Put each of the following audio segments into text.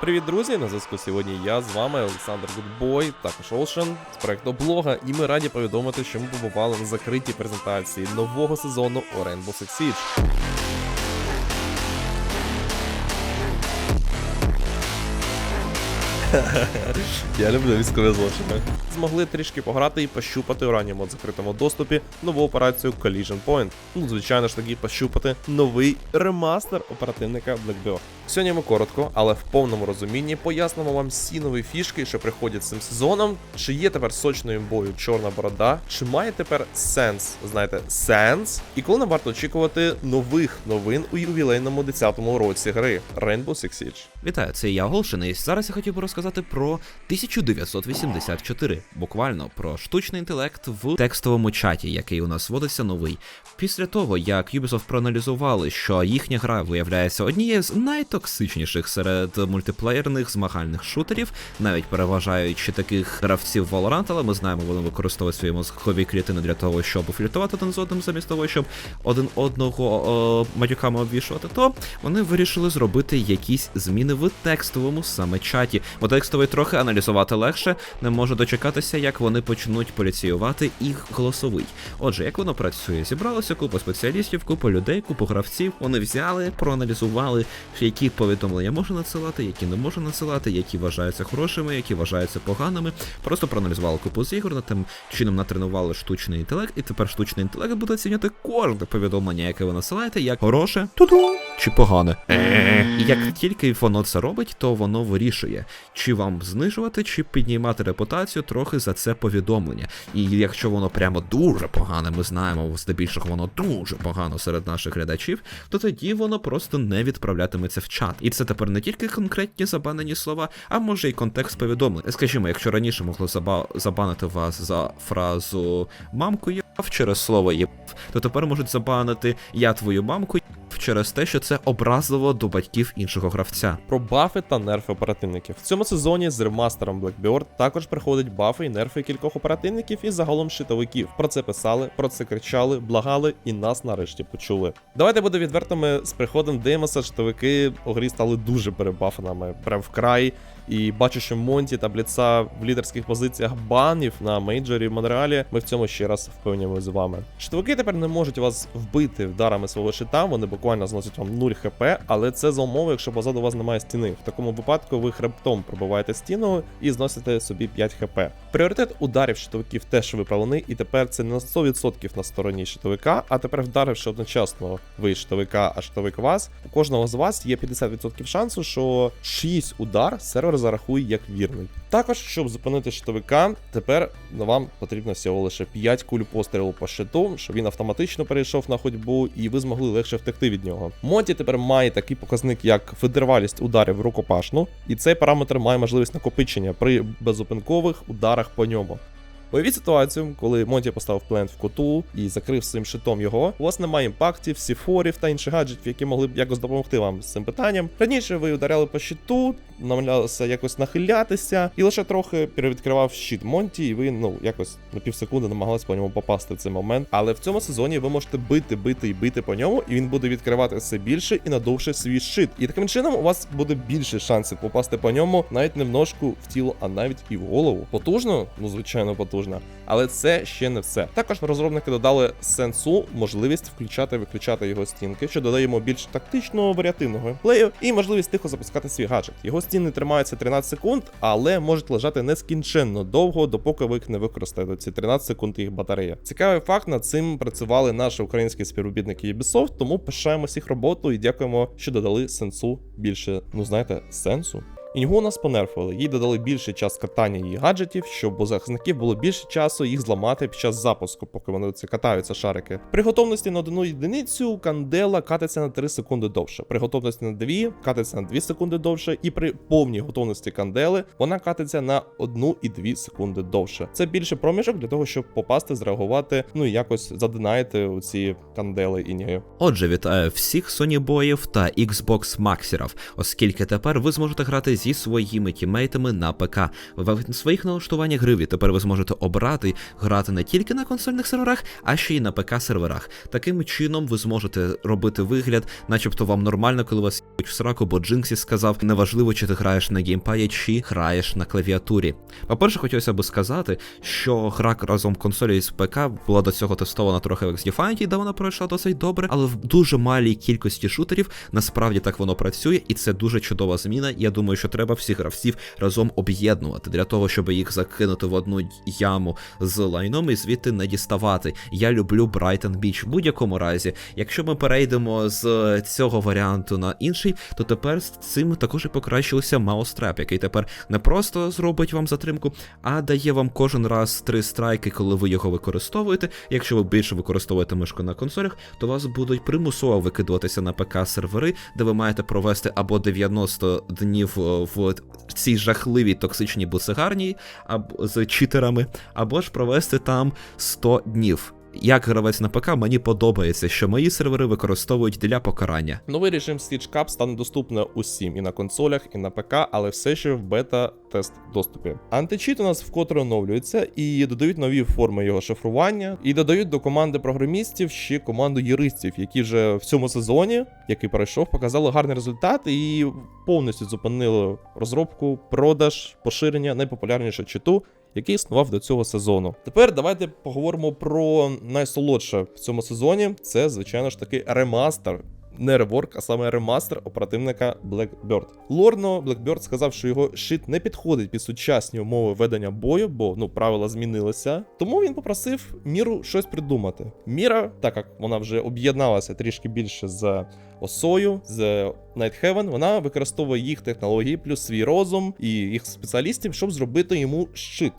Привіт, друзі! На зв'язку сьогодні я з вами Олександр Гудбой, також Ocean з проекту Блога, і ми раді повідомити, що ми побували на закритій презентації нового сезону Rainbow Six Siege. Я люблю військові злочини. Змогли трішки пограти і пощупати у ранньому закритому доступі нову операцію Collision Point. Ну, звичайно ж таки, пощупати новий ремастер оперативника Blackbird. Сьогодні ми коротко, але в повному розумінні пояснимо вам всі нові фішки, що приходять з цим сезоном. Чи є тепер сочною бою чорна борода, чи має тепер сенс, знаєте, сенс? І коли нам варто очікувати нових новин у ювілейному 10-му році гри Rainbow Six Siege. Вітаю, це я Голшин, і зараз я хотів би розказати про 1984, буквально про штучний інтелект в текстовому чаті, який у нас вводиться новий. Після того, як Ubisoft проаналізували, що їхня гра виявляється однією з найтоксичніших серед мультиплеєрних змагальних шутерів, навіть переважаючи таких гравців Valorant, але ми знаємо, вони використовують свої мозкові клітини для того, щоб фліртувати один з одним, замість того, щоб один одного о, матюками обвішувати, то вони вирішили зробити якісь зміни в текстовому саме чаті. Бо текстовий трохи аналізувати легше, не можу дочекатися, як вони почнуть поліціювати їх голосовий. Отже, як воно працює? Зібралося купа спеціалістів, купа людей, купу гравців. Вони взяли, проаналізували, які повідомлення можна надсилати, які не можна надсилати, які вважаються хорошими, які вважаються поганими. Просто проаналізували купу з ігор, над тим чином натренували штучний інтелект, і тепер штучний інтелект буде оцінювати кожне повідомлення, яке ви насилаєте, як хороше, чи погане. І як тільки воно це робить, то воно вирішує, чи вам знижувати, чи піднімати репутацію трохи за це повідомлення. І якщо воно прямо дуже погане, ми знаємо, здебільшого воно дуже погано серед наших глядачів, то тоді воно просто не відправлятиметься в чат. І це тепер не тільки конкретні забанені слова, а може й контекст повідомлень. Скажімо, якщо раніше могли заба- забанити вас за фразу мамку єбав через слово єбав, то тепер можуть забанити я твою мамку через те, що це образливо до батьків іншого гравця. Про бафи та нерфи оперативників. В цьому сезоні з ремастером Blackbird також приходять бафи і нерфи кількох оперативників і загалом щитовиків. Про це писали, про це кричали, благали і нас нарешті почули. Давайте буде відвертими з приходом Деймоса, щитовики у грі стали дуже перебафаними, прям вкрай. І бачу, що Монті та Бліца в лідерських позиціях банів на мейджорі в Монреалі. Ми в цьому ще раз впевнюємо з вами. Щитовики тепер не можуть вас вбити вдарами свого щита, вони буквально зносять вам 0 хп, але це за умови, якщо позаду вас немає стіни. В такому випадку ви хребтом пробиваєте стіну і зносите собі 5 хп. Пріоритет ударів щитовиків теж виправлений, і тепер це не на 100% на стороні щитовика, а тепер вдаривши одночасно ви щитовика, а щитовик вас, у кожного з вас є 50% шансу, що 6 удар сервер зарахує як вірний. Також, щоб зупинити щитовика, тепер вам потрібно всього лише 5 куль пострілу по щиту, щоб він автоматично перейшов на ходьбу, і ви змогли легше втекти від нього. Монті тепер має такий показник, як витривалість ударів рукопашну, і цей параметр має можливість накопичення при безупинкових ударах по ньому. Уявіть ситуацію, коли Монті поставив плент в коту і закрив своїм щитом його. У вас немає імпактів, сіфорів та інших гаджетів, які могли б якось допомогти вам з цим питанням. Раніше ви ударяли по щиту, намагалися якось нахилятися, і лише трохи перевідкривав щит Монті, і ви ну якось на півсекунди намагалися по ньому попасти в цей момент. Але в цьому сезоні ви можете бити, бити і бити по ньому, і він буде відкривати все більше і надовше свій щит. І таким чином у вас буде більше шансів попасти по ньому, навіть не в ножку, в тіло, а навіть і в голову. Потужно, ну звичайно, потужно. Але це ще не все. Також розробники додали сенсу можливість включати і виключати його стінки, що додає йому більш тактичного варіативного геймплею і можливість тихо запускати свій гаджет. Його стіни тримаються 13 секунд, але можуть лежати нескінченно довго, допоки ви їх не використаєте. Ці 13 секунд їх батарея. Цікавий факт над цим працювали наші українські співробітники Ubisoft, тому пишаємо їх роботу і дякуємо, що додали сенсу більше, ну знаєте, сенсу. Інгу нас понерфили, їй додали більший час катання її гаджетів, щоб у захисників було більше часу їх зламати під час запуску, поки вони це катаються шарики. При готовності на одну єдиницю кандела катиться на 3 секунди довше. При готовності на 2 катиться на 2 секунди довше, і при повній готовності кандели вона катиться на 1 і 2 секунди довше. Це більше проміжок для того, щоб попасти, зреагувати, ну і якось задинайте у ці кандели інги. Отже, вітаю всіх Sony боїв та Xbox Максерів, оскільки тепер ви зможете грати зі зі своїми тімейтами на ПК. В своїх налаштуваннях гри тепер ви зможете обрати грати не тільки на консольних серверах, а ще й на ПК серверах. Таким чином ви зможете робити вигляд, начебто вам нормально, коли вас в сраку, бо Джинксі сказав, неважливо, чи ти граєш на геймпаді, чи граєш на клавіатурі. По-перше, хотілося би сказати, що гра разом консолі з ПК була до цього тестована трохи в X-Defiant, де вона пройшла досить добре, але в дуже малій кількості шутерів насправді так воно працює, і це дуже чудова зміна. Я думаю, що треба всіх гравців разом об'єднувати для того, щоб їх закинути в одну яму з лайном і звідти не діставати. Я люблю Брайтон Біч. В будь-якому разі, якщо ми перейдемо з цього варіанту на інший, то тепер з цим також і покращився Mousetrap, який тепер не просто зробить вам затримку, а дає вам кожен раз три страйки, коли ви його використовуєте. Якщо ви більше використовуєте мишку на консолях, то вас будуть примусово викидуватися на ПК сервери, де ви маєте провести або 90 днів е, в цій жахливій токсичній бусигарні або з читерами, або ж провести там 100 днів. Як гравець на ПК, мені подобається, що мої сервери використовують для покарання. Новий режим Stitch Cup стане доступний усім і на консолях, і на ПК, але все ще в бета-тест доступі. Античіт у нас вкотре оновлюється і додають нові форми його шифрування, і додають до команди програмістів ще команду юристів, які вже в цьому сезоні, який пройшов, показали гарний результат і повністю зупинили розробку, продаж, поширення найпопулярнішого читу який існував до цього сезону. Тепер давайте поговоримо про найсолодше в цьому сезоні. Це, звичайно ж таки, ремастер. Не реворк, а саме ремастер оперативника Blackbird. Лорно Blackbird сказав, що його шит не підходить під сучасні умови ведення бою, бо ну правила змінилися. Тому він попросив міру щось придумати. Міра, так як вона вже об'єдналася трішки більше з осою, з Nighthaven, вона використовує їх технології, плюс свій розум і їх спеціалістів, щоб зробити йому щит.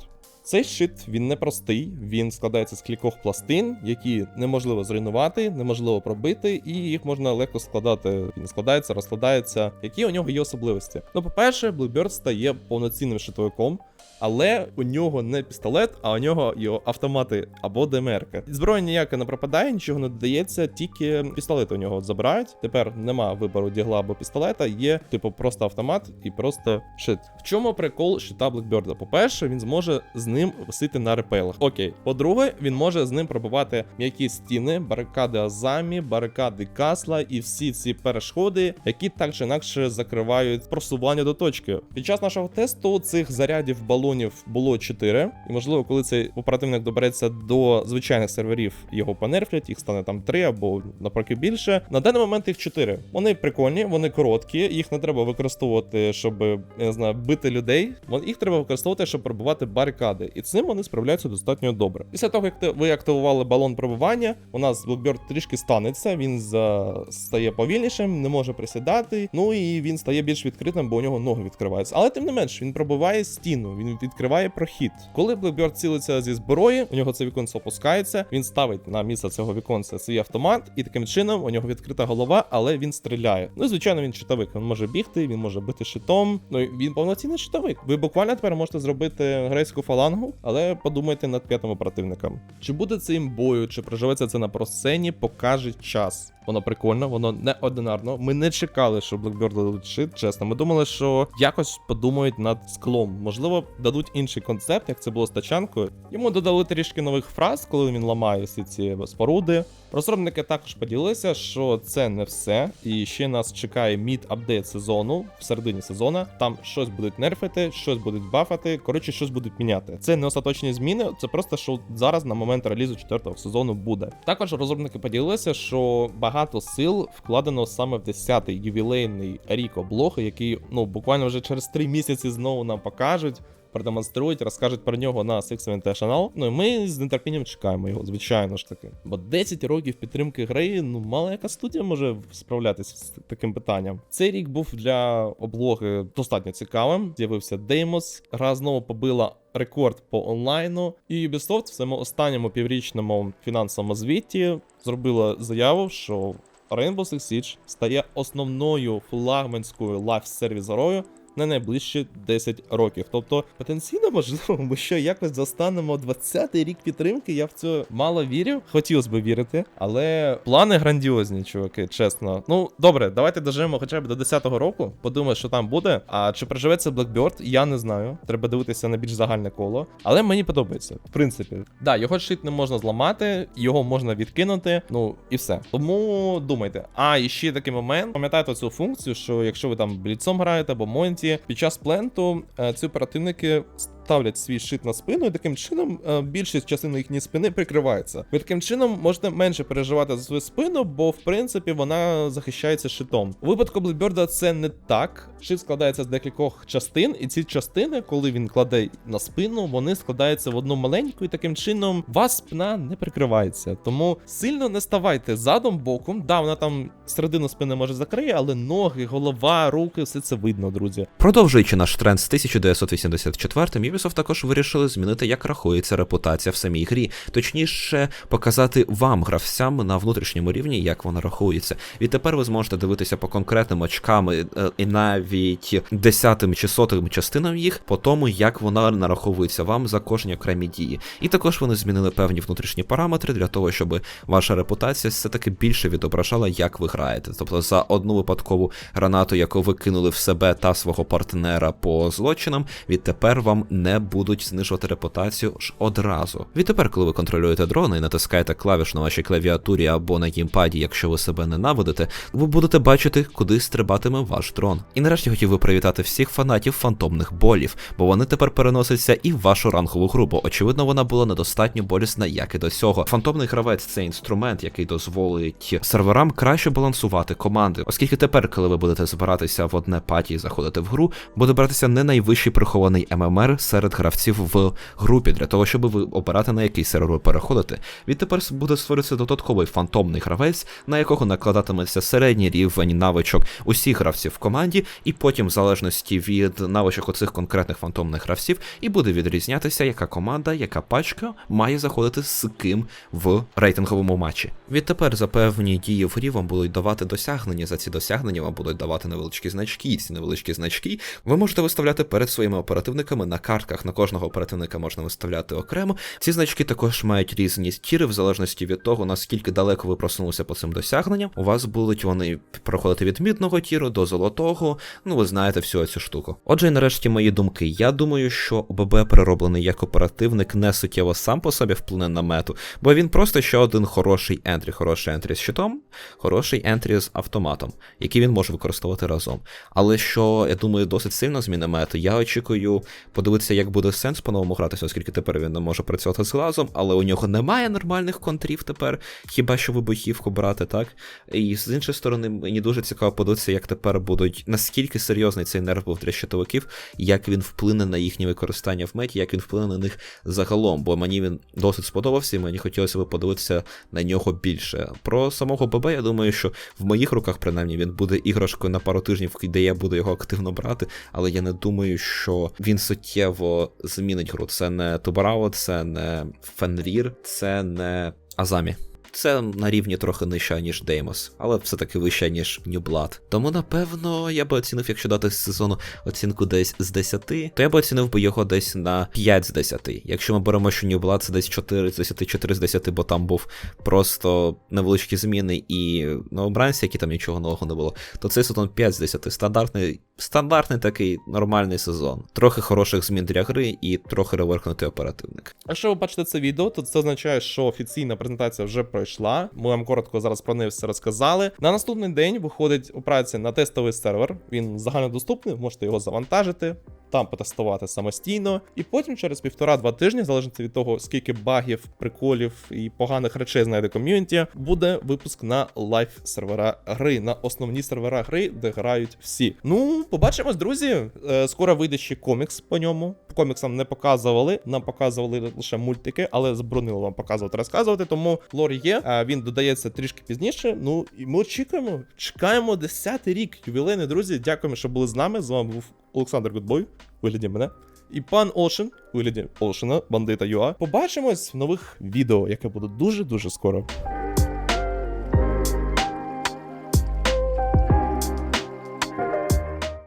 Цей щит він непростий, він складається з кількох пластин, які неможливо зруйнувати, неможливо пробити, і їх можна легко складати. Він складається, розкладається. Які у нього є особливості? Ну, по-перше, Bluebird стає повноцінним щитовиком. Але у нього не пістолет, а у нього його автомати або ДМРка. Зброя ніяка не пропадає, нічого не додається, тільки пістолет у нього забирають. Тепер нема вибору дігла або пістолета, є типу просто автомат і просто шит. В чому прикол щита Блекберда? По-перше, він зможе з ним висити на репейлах. Окей. По-друге, він може з ним пробивати м'які стіни, барикади Азамі, барикади Касла і всі ці перешкоди, які так чи інакше закривають просування до точки. Під час нашого тесту цих зарядів балонів було 4, і можливо, коли цей оперативник добереться до звичайних серверів, його понерфлять, їх стане там 3 або навпаки більше. На даний момент їх 4. Вони прикольні, вони короткі, їх не треба використовувати, щоб я не знаю, бити людей. Їх треба використовувати, щоб пробивати барикади. І цим вони справляються достатньо добре. Після того, як ви активували балон пробивання, у нас Blackbird трішки станеться, він за... стає повільнішим, не може присідати. Ну і він стає більш відкритим, бо у нього ноги відкриваються. Але тим не менш, він пробиває стіну, він відкриває прохід. Коли Blackbird цілиться зі зброї, у нього це віконце опускається, він ставить на місце цього віконця свій автомат, і таким чином у нього відкрита голова, але він стріляє. Ну і звичайно, він щитовик. Він може бігти, він може бити щитом. Ну він повноцінний щитовик. Ви буквально тепер можете зробити грецьку фалангу, але подумайте над п'ятим оперативником. Чи буде це імбою, чи проживеться це на просцені, покаже час. Воно прикольно, воно неординарно. Ми не чекали, що Blackbird дадуть шит, чесно. Ми думали, що якось подумають над склом. Можливо, дадуть інший концепт, як це було з тачанкою. Йому додали трішки нових фраз, коли він ламає всі ці споруди. Розробники також поділилися, що це не все. І ще нас чекає мід апдейт сезону в середині сезону. Там щось будуть нерфити, щось будуть бафати. Коротше, щось будуть міняти. Це не остаточні зміни, це просто що зараз на момент релізу четвертого сезону буде. Також розробники поділилися, що багато сил вкладено саме в 10-й ювілейний рік облоги, який ну буквально вже через 3 місяці знову нам покажуть. Продемонструють, розкажуть про нього на Six Invitational. Ну і ми з нетерпінням чекаємо його, звичайно ж таки. Бо 10 років підтримки гри, ну мало яка студія може справлятися з таким питанням. Цей рік був для облоги достатньо цікавим. З'явився Деймос, гра знову побила. Рекорд по онлайну, і Ubisoft в своєму останньому піврічному фінансовому звіті зробила заяву, що Rainbow Six Siege стає основною флагманською лайф-сервіс грою на найближчі 10 років. Тобто, потенційно, можливо, ми ще якось застанемо 20-й рік підтримки. Я в це мало вірю. Хотілося б вірити, але плани грандіозні, чуваки, чесно. Ну добре, давайте доживемо хоча б до 10-го року. Подумаю, що там буде. А чи проживеться Blackbird, я не знаю. Треба дивитися на більш загальне коло. Але мені подобається, в принципі. Да, його щит не можна зламати, його можна відкинути. Ну і все. Тому думайте. А і ще такий момент. Пам'ятаєте цю функцію, що якщо ви там бліцом граєте або Монті, під час пленту е, ці оперативники ставлять свій щит на спину, і таким чином е, більшість частини їхньої спини прикривається. Ви таким чином можете менше переживати за свою спину, бо в принципі вона захищається щитом. У випадку Блейберда це не так. Щит складається з декількох частин, і ці частини, коли він кладе на спину, вони складаються в одну маленьку, і таким чином вас спина не прикривається. Тому сильно не ставайте задом боком. Да, вона там середину спини може закриє, але ноги, голова, руки, все це видно, друзі. Продовжуючи наш тренд з 1984, Ubisoft також вирішили змінити, як рахується репутація в самій грі, точніше, показати вам, гравцям, на внутрішньому рівні, як вона рахується. Відтепер ви зможете дивитися по конкретним очкам е, і навіть десятим чи сотим частинам їх по тому, як вона нараховується вам за кожні окремі дії. І також вони змінили певні внутрішні параметри для того, щоб ваша репутація все-таки більше відображала, як ви граєте. Тобто за одну випадкову гранату, яку ви кинули в себе та свого партнера по злочинам, відтепер вам не будуть знижувати репутацію ж одразу. Відтепер, коли ви контролюєте дрони і натискаєте клавіш на вашій клавіатурі або на геймпаді, якщо ви себе ненавидите, ви будете бачити, куди стрибатиме ваш дрон. І нарешті хотів би привітати всіх фанатів фантомних болів, бо вони тепер переносяться і в вашу рангову гру, бо очевидно вона була недостатньо болісна, як і до цього. Фантомний гравець це інструмент, який дозволить серверам краще балансувати команди, оскільки тепер, коли ви будете збиратися в одне паті і заходити в гру, буде братися не найвищий прихований ММР серед гравців в групі, для того, щоб ви обирати на який сервер ви переходите. Відтепер буде створюватися додатковий фантомний гравець, на якого накладатиметься середній рівень навичок усіх гравців в команді, і потім, в залежності від навичок оцих конкретних фантомних гравців, і буде відрізнятися, яка команда, яка пачка має заходити з ким в рейтинговому матчі. Відтепер за певні дії в грі вам будуть давати досягнення. За ці досягнення вам будуть давати невеличкі значки. І ці невеличкі значки ви можете виставляти перед своїми оперативниками на картках. На кожного оперативника можна виставляти окремо. Ці значки також мають різні тіри, в залежності від того, наскільки далеко ви просунулися по цим досягненням. У вас будуть вони проходити від мідного тіру до золотого. Ну, ви знаєте всю цю штуку. Отже, і нарешті мої думки. Я думаю, що ОББ перероблений як оперативник не суттєво сам по собі вплине на мету, бо він просто ще один хороший ентрі, хороший ентрі з щитом, хороший ентрі з автоматом, який він може використовувати разом. Але що я думаю, досить сильно зміни мету. Я очікую подивитися, як буде сенс по-новому гратися, оскільки тепер він не може працювати з глазом, але у нього немає нормальних контрів тепер, хіба що вибухівку брати, так? І з іншої сторони, мені дуже цікаво подивитися, як тепер будуть, наскільки серйозний цей нерв був для щитовиків, як він вплине на їхнє використання в меті, як він вплине на них загалом, бо мені він досить сподобався, і мені хотілося б подивитися на нього більше. Про самого ББ, я думаю, що в моїх руках, принаймні, він буде іграшкою на пару тижнів, де я буду його активно брати, але я не думаю, що він суттєво змінить гру. Це не Тубарао, це не Фенрір, це не Азамі. Це на рівні трохи нижче, ніж Деймос, але все-таки вище, ніж New. Тому, напевно, я би оцінив, якщо дати сезону оцінку десь з 10, то я би оцінив би його десь на 5 з 10. Якщо ми беремо, що New це десь 4 з 10, 4 з 10, бо там був просто невеличкі зміни і новобранці, які там нічого нового не було, то цей сезон 5 з 10. Стандартний, стандартний такий нормальний сезон. Трохи хороших змін для гри і трохи реверкнутий оперативник. Якщо ви бачите це відео, то це означає, що офіційна презентація вже пройшла. Ми вам коротко зараз про неї все розказали. На наступний день виходить операція на тестовий сервер. Він загальнодоступний, можете його завантажити. Там потестувати самостійно, і потім через півтора-два тижні, залежно від того, скільки багів, приколів і поганих речей знайде ком'юніті, буде випуск на лайф сервера гри, на основні сервера гри, де грають всі. Ну, побачимось, друзі. Е, Скоро вийде ще комікс по ньому. По коміксам не показували, нам показували лише мультики, але заборонили вам показувати розказувати. Тому лор є. Він додається трішки пізніше. Ну і ми очікуємо. Чекаємо 10-й рік. Ювілейний, друзі. Дякуємо, що були з нами. З вами був Олександр Гудбой. Вигляді мене. І пан Олшин, у вигляді Олшина, бандита Юа. Побачимось в нових відео, яке буде дуже дуже скоро.